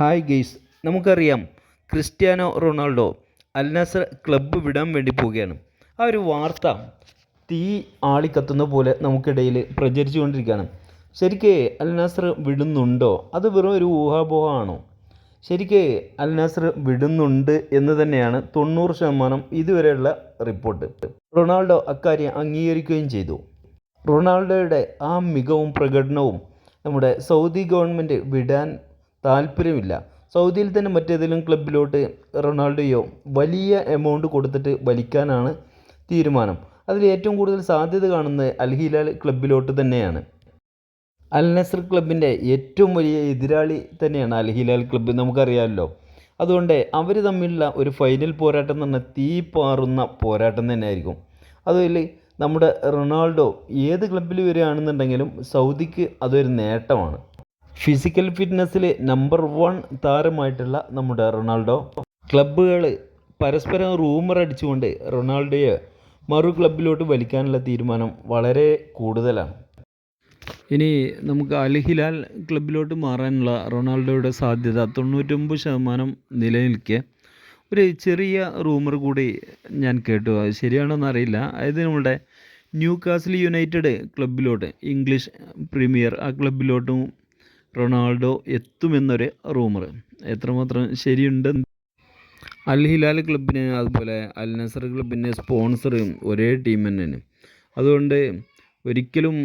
Hi guys നമുക്കറിയാം Cristiano Ronaldo Al Nassr club വിടാൻ വേണ്ടി പോവുകയാണ്. ആ ഒരു വാർത്ത തീ ആളിക്കത്തുന്ന പോലെ നമുക്കിടയിൽ പ്രചരിച്ചുകൊണ്ടിരിക്കുകയാണ്. ശരിക്ക് അൽ നസർ വിടുന്നുണ്ടോ? അത് വെറും ഒരു ഊഹാപോഹമാണോ? ശരിക്ക് അൽ നസർ വിടുന്നുണ്ട് എന്ന് തന്നെയാണ് തൊണ്ണൂറ് ശതമാനം ഇതുവരെയുള്ള റിപ്പോർട്ട്. റൊണാൾഡോ അക്കാര്യം അംഗീകരിക്കുകയും ചെയ്തു. റൊണാൾഡോയുടെ ആ മികവും പ്രകടനവും നമ്മുടെ സൗദി ഗവൺമെന്റ് വിടാൻ താല്പര്യമില്ല. സൗദിയിൽ തന്നെ മറ്റേതെങ്കിലും ക്ലബിലോട്ട് റൊണാൾഡോയോ വലിയ എമൗണ്ട് കൊടുത്തിട്ട് വലിക്കാനാണ് തീരുമാനം. അതിൽ ഏറ്റവും കൂടുതൽ സാധ്യത കാണുന്നത് അൽഹിലാൽ ക്ലബിലോട്ട് തന്നെയാണ്. അൽ നസർ ക്ലബിന്റെ ഏറ്റവും വലിയ എതിരാളി തന്നെയാണ് അൽഹിലാൽ ക്ലബ്ബ് നമുക്കറിയാമല്ലോ. അതുകൊണ്ട് അവർ തമ്മിലുള്ള ഒരു ഫൈനൽ പോരാട്ടം എന്ന് പറഞ്ഞാൽ തീ പാറുന്ന പോരാട്ടം തന്നെയായിരിക്കും. അതിൽ നമ്മുടെ റൊണാൾഡോ ഏത് ക്ലബിൽ വരികയാണെന്നുണ്ടെങ്കിലും സൗദിക്ക് അതൊരു നേട്ടമാണ്. ഫിസിക്കൽ ഫിറ്റ്നസ്സിൽ നമ്പർ വൺ താരമായിട്ടുള്ള നമ്മുടെ റൊണാൾഡോ. ക്ലബ്ബുകൾ പരസ്പരം റൂമർ അടിച്ചുകൊണ്ട് റൊണാൾഡോയെ മറു ക്ലബിലോട്ട് വലിക്കാനുള്ള തീരുമാനം വളരെ കൂടുതലാണ്. ഇനി നമുക്ക് അൽഹിലാൽ ക്ലബിലോട്ട് മാറാനുള്ള റൊണാൾഡോയുടെ സാധ്യത തൊണ്ണൂറ്റൊമ്പത് ശതമാനം നിലനിൽക്കെ. ഒരു ചെറിയ റൂമർ കൂടി ഞാൻ കേട്ടു. അത് ശരിയാണോന്ന് അറിയില്ല. അതായത് നമ്മുടെ ന്യൂ കാസിൽ യുണൈറ്റഡ് ക്ലബിലോട്ട് ഇംഗ്ലീഷ് പ്രീമിയർ ആ ക്ലബിലോട്ടും റൊണാൾഡോ എത്തുമെന്നൊരു റൂമർ എത്രമാത്രം ശരിയുണ്ട്? അൽ ഹിലാൽ ക്ലബിന് അതുപോലെ അൽ നസർ ക്ലബിന് സ്പോൺസർ ഒരേ ടീം തന്നെയാണ്. അതുകൊണ്ട് ഒരിക്കലും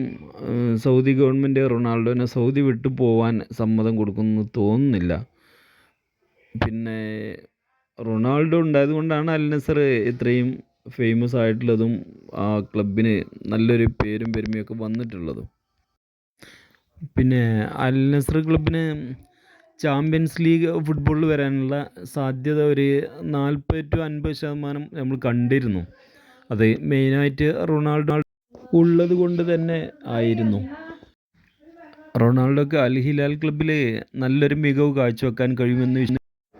സൗദി ഗവൺമെന്റ് റൊണാൾഡോനെ സൗദി വിട്ടു പോവാൻ സമ്മതം കൊടുക്കുമെന്ന് തോന്നുന്നില്ല. പിന്നെ റൊണാൾഡോ ഉണ്ടായത് കൊണ്ടാണ് അൽ നസർ ഇത്രയും ഫേമസ് ആയിട്ടുള്ളതും ആ ക്ലബിന് നല്ലൊരു പേരും പെരുമയൊക്കെ വന്നിട്ടുള്ളതും. പിന്നെ അൽ നസർ ക്ലബിന് ചാമ്പ്യൻസ് ലീഗ് ഫുട്ബോളിൽ വരാനുള്ള സാധ്യത ഒരു നാൽപ്പത് ടു അൻപത് ശതമാനം നമ്മൾ കണ്ടിരുന്നു. അത് മെയിനായിട്ട് റൊണാൾഡോ ഉള്ളത് കൊണ്ട് തന്നെ ആയിരുന്നു. റൊണാൾഡോക്ക് അൽ ഹിലാൽ ക്ലബ്ബിൽ നല്ലൊരു മികവ് കാഴ്ചവെക്കാൻ കഴിയുമെന്ന്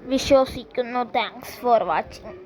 വിശ്വസിക്കുന്നു. Thanks for watching